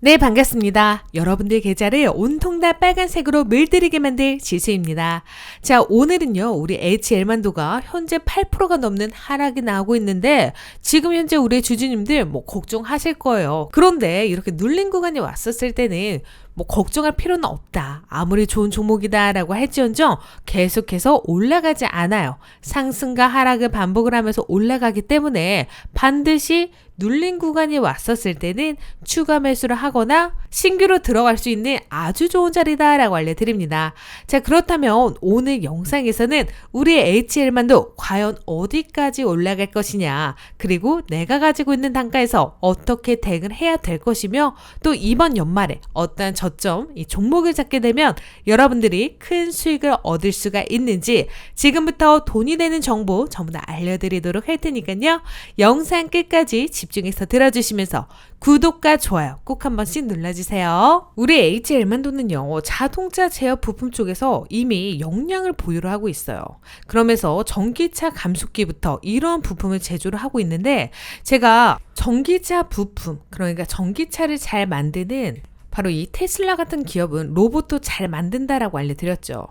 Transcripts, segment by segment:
네, 반갑습니다. 여러분들 계좌를 온통 다 빨간색으로 물들이게 만들 지수입니다. 자, 오늘은요, 우리 HL만도가 현재 8%가 넘는 하락이 나오고 있는데, 지금 현재 우리 주주님들 뭐 걱정하실 거예요. 그런데 이렇게 눌린 구간이 왔었을 때는 뭐 걱정할 필요는 없다. 아무리 좋은 종목이다라고 할지언정 계속해서 올라가지 않아요. 상승과 하락을 반복을 하면서 올라가기 때문에 반드시 눌린 구간이 왔었을 때는 추가 매수를 하거나 신규로 들어갈 수 있는 아주 좋은 자리다라고 알려드립니다. 자, 그렇다면 오늘 영상에서는 우리 HL만도 과연 어디까지 올라갈 것이냐, 그리고 내가 가지고 있는 단가에서 어떻게 대응을 해야 될 것이며 또 이번 연말에 어떠한 저점, 이 종목을 잡게 되면 여러분들이 큰 수익을 얻을 수가 있는지 지금부터 돈이 되는 정보 전부 다 알려드리도록 할 테니까요. 영상 끝까지 집 중해서 들어주시면서 구독과 좋아요 꼭 한 번씩 눌러주세요. 우리 HL만도는요, 자동차 제어 부품 쪽에서 이미 역량을 보유를 하고 있어요. 그러면서 전기차 감속기부터 이러한 부품을 제조를 하고 있는데, 제가 전기차 부품, 그러니까 전기차를 잘 만드는 바로 이 테슬라 같은 기업은 로봇도 잘 만든다라고 알려드렸죠.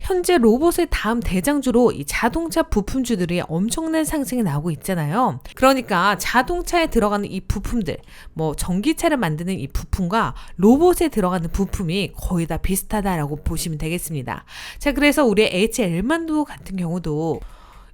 현재 로봇의 다음 대장주로 이 자동차 부품주들이 엄청난 상승이 나오고 있잖아요. 그러니까 자동차에 들어가는 이 부품들, 뭐 전기차를 만드는 이 부품과 로봇에 들어가는 부품이 거의 다 비슷하다라고 보시면 되겠습니다. 자, 그래서 우리 HL만도 같은 경우도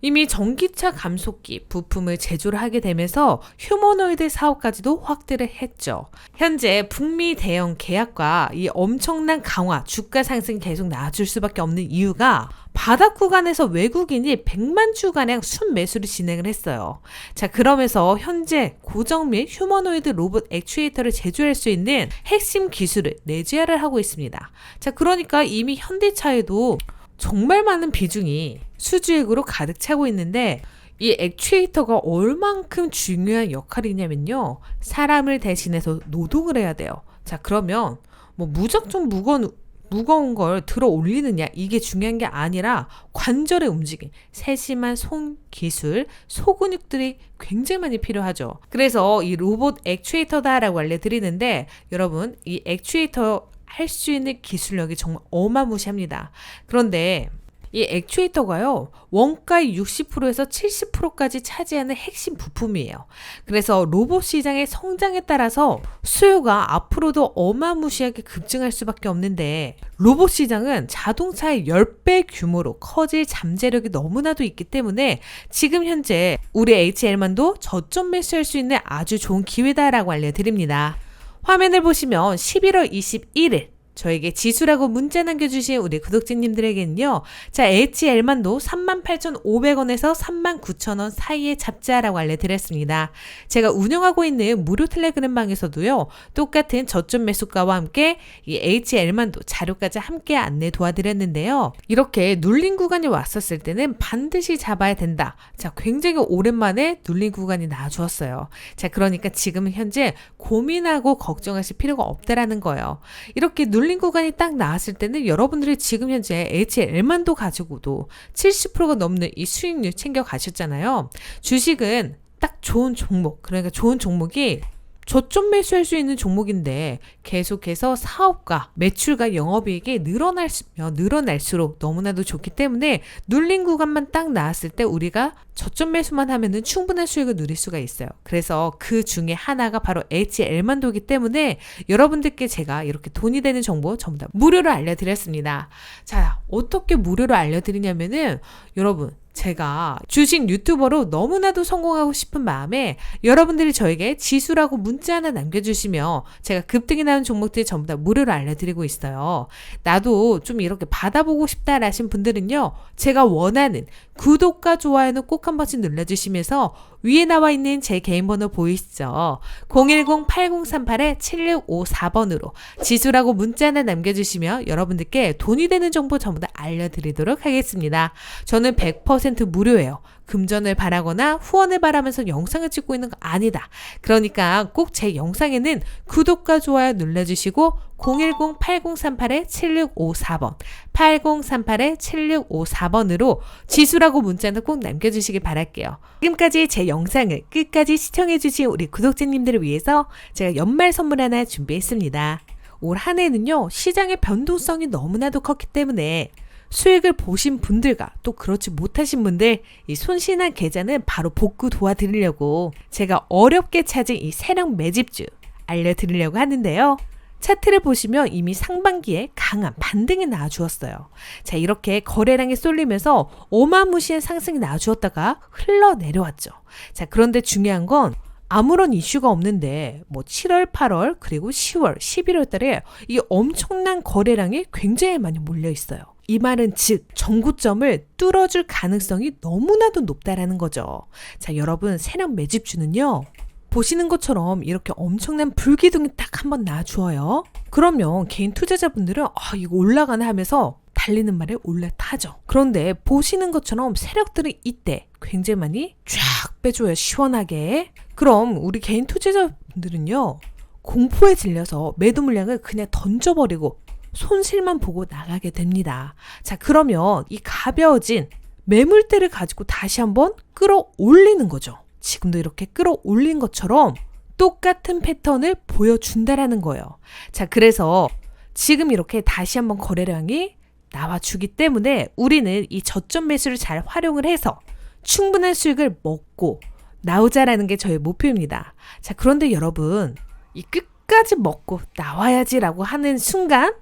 이미 전기차 감속기 부품을 제조를 하게 되면서 휴머노이드 사업까지도 확대를 했죠. 현재 북미 대형 계약과 이 엄청난 강화, 주가 상승이 계속 나아줄 수밖에 없는 이유가 바닥 구간에서 외국인이 100만 주가량 순매수를 진행을 했어요. 자, 그러면서 현재 고정 및 휴머노이드 로봇 액추에이터를 제조할 수 있는 핵심 기술을 내재화를 하고 있습니다. 자, 그러니까 이미 현대차에도 정말 많은 비중이 수주액으로 가득 차고 있는데 이 액추에이터가 얼만큼 중요한 역할이냐면요. 사람을 대신해서 노동을 해야 돼요. 자, 그러면 뭐 무작정 무거운 무거운 걸 들어 올리느냐 이게 중요한 게 아니라 관절의 움직임, 세심한 손 기술, 소근육들이 굉장히 많이 필요하죠. 그래서 이 로봇 액추에이터다라고 알려드리는데 여러분 이 액추에이터 할 수 있는 기술력이 정말 어마무시합니다. 그런데 이 액추에이터가요, 원가의 60%에서 70%까지 차지하는 핵심 부품이에요. 그래서 로봇 시장의 성장에 따라서 수요가 앞으로도 어마무시하게 급증할 수밖에 없는데, 로봇 시장은 자동차의 10배 규모로 커질 잠재력이 너무나도 있기 때문에 지금 현재 우리 HL만도 저점 매수할 수 있는 아주 좋은 기회다라고 알려드립니다. 화면을 보시면 11월 21일 저에게 지수라고 문자 남겨주신 우리 구독자님들에게는요. 자, HL만도 38,500원에서 39,000원 사이에 잡자라고 알려드렸습니다. 제가 운영하고 있는 무료 텔레그램 방에서도요. 똑같은 저점 매수가와 함께 이 HL만도 자료까지 함께 안내 도와드렸는데요. 이렇게 눌린 구간이 왔었을 때는 반드시 잡아야 된다. 자, 굉장히 오랜만에 눌린 구간이 나와주었어요. 자, 그러니까 지금 현재 고민하고 걱정하실 필요가 없다라는 거예요. 이렇게 눌린 눌린 구간이 딱 나왔을 때는 여러분들이 지금 현재 HL만도 가지고도 70%가 넘는 이 수익률 챙겨 가셨잖아요. 주식은 딱 좋은 종목, 그러니까 좋은 종목이 저점 매수할 수 있는 종목인데 계속해서 사업과 매출과 영업이익이 늘어날수며 늘어날수록 너무나도 좋기 때문에 눌린 구간만 딱 나왔을 때 우리가 저점 매수만 하면은 충분한 수익을 누릴 수가 있어요. 그래서 그 중에 하나가 바로 HL만도기 때문에 여러분들께 제가 이렇게 돈이 되는 정보 전부 다 무료로 알려드렸습니다. 자, 어떻게 무료로 알려드리냐면은 여러분 제가 주식 유튜버로 너무나도 성공하고 싶은 마음에 여러분들이 저에게 지수라고 문자 하나 남겨주시면 제가 급등이 나온 종목들 전부 다 무료로 알려드리고 있어요. 나도 좀 이렇게 받아보고 싶다라신 분들은요, 제가 원하는 구독과 좋아요는 꼭 한 번씩 눌러주시면서 위에 나와 있는 제 개인 번호 보이시죠? 010-8038-7654번으로 지수라고 문자 하나 남겨주시면 여러분들께 돈이 되는 정보 전부 다 알려드리도록 하겠습니다. 저는 100% 무료예요. 금전을 바라거나 후원을 바라면서 영상을 찍고 있는 거 아니다. 그러니까 꼭 제 영상에는 구독과 좋아요 눌러주시고 010-8038-7654번 8038-7654번으로 지수라고 문자는 꼭 남겨주시기 바랄게요. 지금까지 제 영상을 끝까지 시청해주신 우리 구독자님들을 위해서 제가 연말 선물 하나 준비했습니다. 올 한 해는요, 시장의 변동성이 너무나도 컸기 때문에 수익을 보신 분들과 또 그렇지 못하신 분들 이 손신한 계좌는 바로 복구 도와드리려고 제가 어렵게 찾은 이 세력 매집주 알려드리려고 하는데요. 차트를 보시면 이미 상반기에 강한 반등이 나와주었어요. 자, 이렇게 거래량이 쏠리면서 어마무시한 상승이 나와주었다가 흘러내려왔죠. 자, 그런데 중요한 건 아무런 이슈가 없는데 뭐 7월, 8월, 그리고 10월, 11월 달에 이 엄청난 거래량이 굉장히 많이 몰려 있어요. 이 말은 즉 정고점을 뚫어줄 가능성이 너무나도 높다라는 거죠. 자, 여러분 세력 매집주는요. 보시는 것처럼 이렇게 엄청난 불기둥이 딱 한번 나주어요. 그러면 개인 투자자분들은 아 이거 올라가나 하면서 달리는 말에 올라타죠. 그런데 보시는 것처럼 세력들은 이때 굉장히 많이 쫙 빼줘요. 시원하게. 그럼 우리 개인 투자자분들은요. 공포에 질려서 매도 물량을 그냥 던져버리고 손실만 보고 나가게 됩니다. 자, 그러면 이 가벼워진 매물대를 가지고 다시 한번 끌어올리는 거죠. 지금도 이렇게 끌어올린 것처럼 똑같은 패턴을 보여준다라는 거예요. 자, 그래서 지금 이렇게 다시 한번 거래량이 나와주기 때문에 우리는 이 저점 매수를 잘 활용을 해서 충분한 수익을 먹고 나오자라는 게 저의 목표입니다. 자, 그런데 여러분, 이 끝까지 먹고 나와야지라고 하는 순간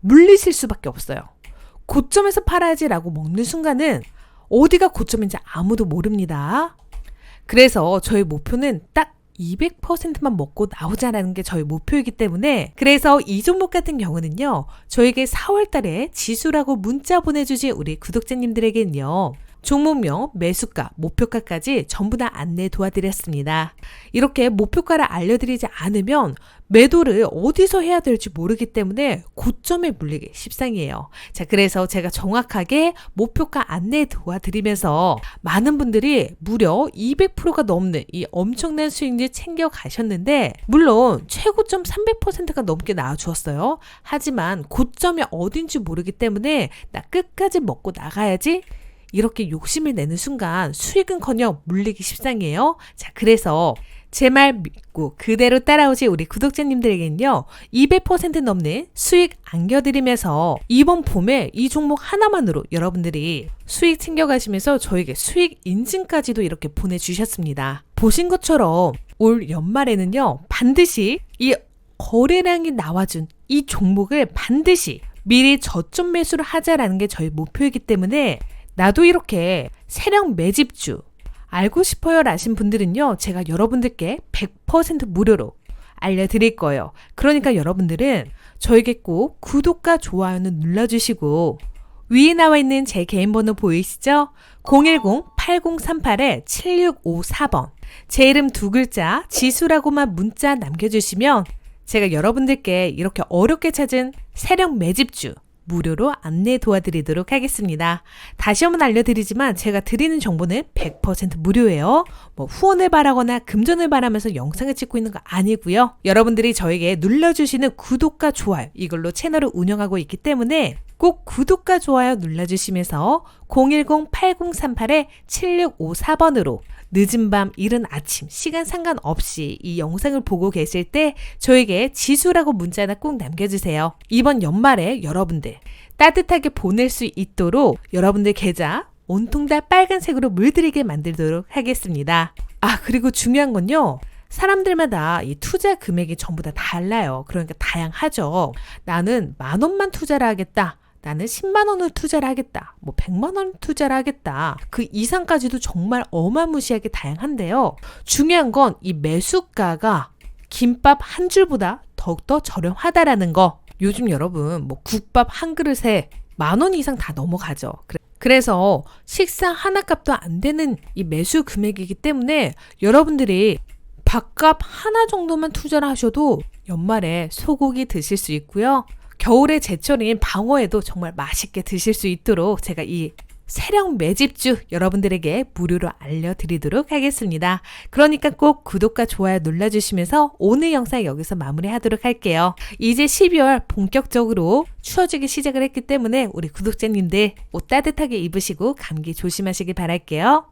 물리실 수밖에 없어요. 고점에서 팔아야지라고 먹는 순간은 어디가 고점인지 아무도 모릅니다. 그래서 저희 목표는 딱 200%만 먹고 나오자라는 게 저희 목표이기 때문에 그래서 이 종목 같은 경우는요 저에게 4월 달에 지수라고 문자 보내주신 우리 구독자님들에게는요 종목명, 매수가, 목표가까지 전부 다 안내 도와드렸습니다. 이렇게 목표가를 알려드리지 않으면 매도를 어디서 해야 될지 모르기 때문에 고점에 물리기 십상이에요. 자, 그래서 제가 정확하게 목표가 안내 도와드리면서 많은 분들이 무려 200%가 넘는 이 엄청난 수익률 챙겨 가셨는데, 물론 최고점 300%가 넘게 나와주었어요. 하지만 고점이 어딘지 모르기 때문에 나 끝까지 먹고 나가야지 이렇게 욕심을 내는 순간 수익은커녕 물리기 십상이에요. 자, 그래서 제 말 믿고 그대로 따라오지 우리 구독자님들에게는요, 200% 넘는 수익 안겨드리면서 이번 봄에 이 종목 하나만으로 여러분들이 수익 챙겨가시면서 저에게 수익 인증까지도 이렇게 보내주셨습니다. 보신 것처럼 올 연말에는요, 반드시 이 거래량이 나와준 이 종목을 반드시 미리 저점 매수를 하자라는 게 저희 목표이기 때문에 나도 이렇게 세력 매집주 알고 싶어요 라신 분들은요, 제가 여러분들께 100% 무료로 알려드릴 거예요. 그러니까 여러분들은 저에게 꼭 구독과 좋아요는 눌러주시고, 위에 나와 있는 제 개인 번호 보이시죠? 010-8038-7654번. 제 이름 두 글자, 지수라고만 문자 남겨주시면 제가 여러분들께 이렇게 어렵게 찾은 세력 매집주, 무료로 안내 도와드리도록 하겠습니다. 다시 한번 알려드리지만 제가 드리는 정보는 100% 무료예요. 뭐 후원을 바라거나 금전을 바라면서 영상을 찍고 있는 거 아니고요. 여러분들이 저에게 눌러주시는 구독과 좋아요 이걸로 채널을 운영하고 있기 때문에 꼭 구독과 좋아요 눌러주시면서 010-8038-7654번으로 늦은 밤, 이른 아침, 시간 상관없이 이 영상을 보고 계실 때 저에게 지수라고 문자나 꼭 남겨주세요. 이번 연말에 여러분들 따뜻하게 보낼 수 있도록 여러분들 계좌 온통 다 빨간색으로 물들이게 만들도록 하겠습니다. 아, 그리고 중요한 건요. 사람들마다 이 투자 금액이 전부 다 달라요. 그러니까 다양하죠. 나는 만 원만 투자를 하겠다. 나는 10만 원을 투자를 하겠다. 뭐 100만 원 투자를 하겠다. 그 이상까지도 정말 어마무시하게 다양한데요. 중요한 건 이 매수가가 김밥 한 줄보다 더욱더 저렴하다라는 거. 요즘 여러분 뭐 국밥 한 그릇에 만 원 이상 다 넘어가죠. 그래서 식사 하나 값도 안 되는 이 매수 금액이기 때문에 여러분들이 밥값 하나 정도만 투자를 하셔도 연말에 소고기 드실 수 있고요. 겨울에 제철인 방어에도 정말 맛있게 드실 수 있도록 제가 이 세령 매집주 여러분들에게 무료로 알려드리도록 하겠습니다. 그러니까 꼭 구독과 좋아요 눌러주시면서 오늘 영상 여기서 마무리하도록 할게요. 이제 12월 본격적으로 추워지기 시작을 했기 때문에 우리 구독자님들 옷 따뜻하게 입으시고 감기 조심하시길 바랄게요.